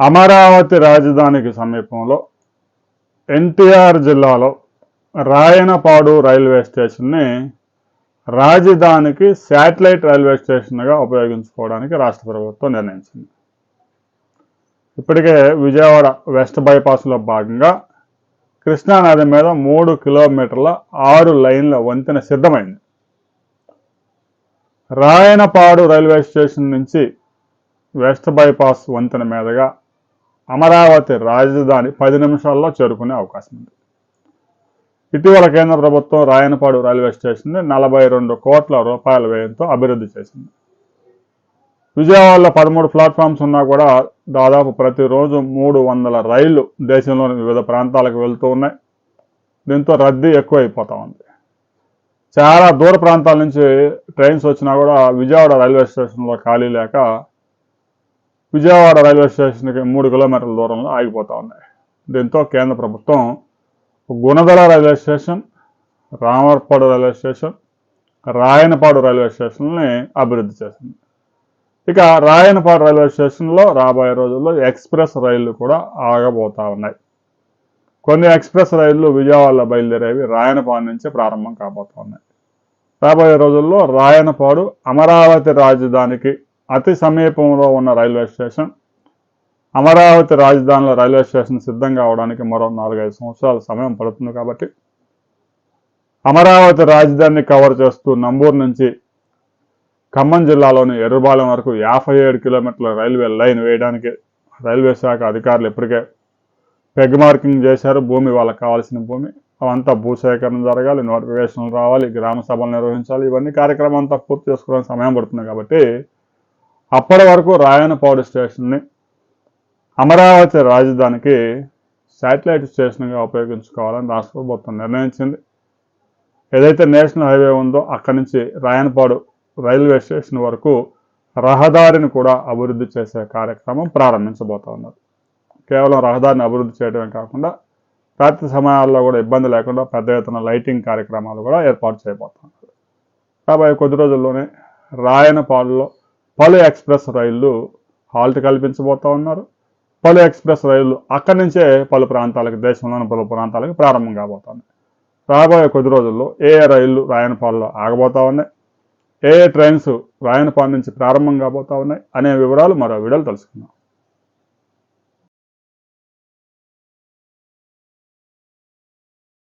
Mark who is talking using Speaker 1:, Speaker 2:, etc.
Speaker 1: అమరావతి రాజధానికి సమీపంలో ఎన్టీఆర్ జిల్లాలో రాయనపాడు రైల్వే స్టేషన్ని రాజధానికి శాటిలైట్ రైల్వే స్టేషన్గా ఉపయోగించుకోవడానికి రాష్ట్ర ప్రభుత్వం నిర్ణయించింది. ఇప్పటికే విజయవాడ వెస్ట్ బైపాస్లో భాగంగా కృష్ణానది మీద మూడు కిలోమీటర్ల ఆరు లైన్ల వంతెన సిద్ధమైంది. రాయనపాడు రైల్వే స్టేషన్ నుంచి వెస్ట్ బైపాస్ వంతెన మీదుగా అమరావతి రాజధాని పది నిమిషాల్లో చేరుకునే అవకాశం ఉంది. ఇటీవల కేంద్ర ప్రభుత్వం రాయనపాడు రైల్వే స్టేషన్ని నలభై రెండు కోట్ల రూపాయల వ్యయంతో అభివృద్ధి చేసింది. విజయవాడలో పదమూడు ప్లాట్ఫామ్స్ ఉన్నా కూడా దాదాపు ప్రతిరోజు మూడు వందల రైళ్ళు దేశంలోని వివిధ ప్రాంతాలకు వెళ్తూ ఉన్నాయి. దీంతో రద్దీ ఎక్కువైపోతా ఉంది. చాలా దూర ప్రాంతాల నుంచి ట్రైన్స్ వచ్చినా కూడా విజయవాడ రైల్వే స్టేషన్లో ఖాళీ లేక విజయవాడ రైల్వే స్టేషన్కి మూడు కిలోమీటర్ల దూరంలో ఆగిపోతూ ఉన్నాయి. దీంతో కేంద్ర ప్రభుత్వం Gunadala railway station Ramarpadu railway station Rayanapadu railway స్టేషన్ని అభివృద్ధి చేసింది. ఇక రాయనపాడు రైల్వే స్టేషన్లో రాబోయే రోజుల్లో ఎక్స్ప్రెస్ రైళ్ళు కూడా ఆగబోతూ ఉన్నాయి. కొన్ని ఎక్స్ప్రెస్ రైళ్ళు విజయవాడలో బయలుదేరేవి రాయనపాడు నుంచే ప్రారంభం కాబోతూ ఉన్నాయి. రాబోయే రోజుల్లో రాయనపాడు అమరావతి రాజధానికి అతి సమీపంలో ఉన్న రైల్వే స్టేషన్ అమరావతి రాజధానిలో రైల్వే స్టేషన్ సిద్ధంగా కావడానికి మరో నాలుగైదు సంవత్సరాల సమయం పడుతుంది కాబట్టి అమరావతి రాజధానిని కవర్ చేస్తూ నంబూరు నుంచి ఖమ్మం జిల్లాలోని ఎర్రబాలెం వరకు యాభై ఏడు కిలోమీటర్ల రైల్వే లైన్ వేయడానికి రైల్వే శాఖ అధికారులు ఇప్పటికే పెగ్ మార్కింగ్ చేశారు. భూమి వాళ్ళకి కావాల్సిన భూమి అవంతా భూసేకరణ జరగాలి నోటిఫికేషన్లు రావాలి గ్రామ సభలు నిర్వహించాలి. ఇవన్నీ కార్యక్రమం అంతా పూర్తి చేసుకోవడానికి సమయం పడుతుంది కాబట్టి అప్పటి వరకు రాయనపాడు స్టేషన్ని అమరావతి రాజధానికి శాటిలైట్ స్టేషన్గా ఉపయోగించుకోవాలని రాష్ట్ర ప్రభుత్వం నిర్ణయించింది. ఏదైతే నేషనల్ హైవే ఉందో అక్కడి నుంచి రాయనపాడు రైల్వే స్టేషన్ వరకు రహదారిని కూడా అభివృద్ధి చేసే కార్యక్రమం ప్రారంభించబోతా ఉన్నారు కేవలం రహదారిని అభివృద్ధి చేయడమే కాకుండా రాత్రి సమయాల్లో కూడా ఇబ్బంది లేకుండా పెద్ద ఎత్తున లైటింగ్ కార్యక్రమాలు కూడా ఏర్పాటు చేయబోతున్నారు రాబోయే కొద్ది రోజుల్లోనే రాయనపాడులో పలు ఎక్స్ప్రెస్ రైళ్ళు హాల్ట్ కల్పించబోతా ఉన్నారు. పలు ఎక్స్ప్రెస్ రైళ్ళు అక్కడి నుంచే పలు ప్రాంతాలకు దేశంలోని పలు ప్రాంతాలకు ప్రారంభం కాబోతున్నాయి రాబోయే కొద్ది రోజుల్లో ఏ ఏ రైళ్ళు రాయనపాడులో ఆగబోతా ఉన్నాయి? ఏ ఏ ట్రైన్స్ రాయనపాడు నుంచి ప్రారంభం కాబోతా ఉన్నాయి? అనే వివరాలు మరో వీడియోలు తెలుసుకుందాం.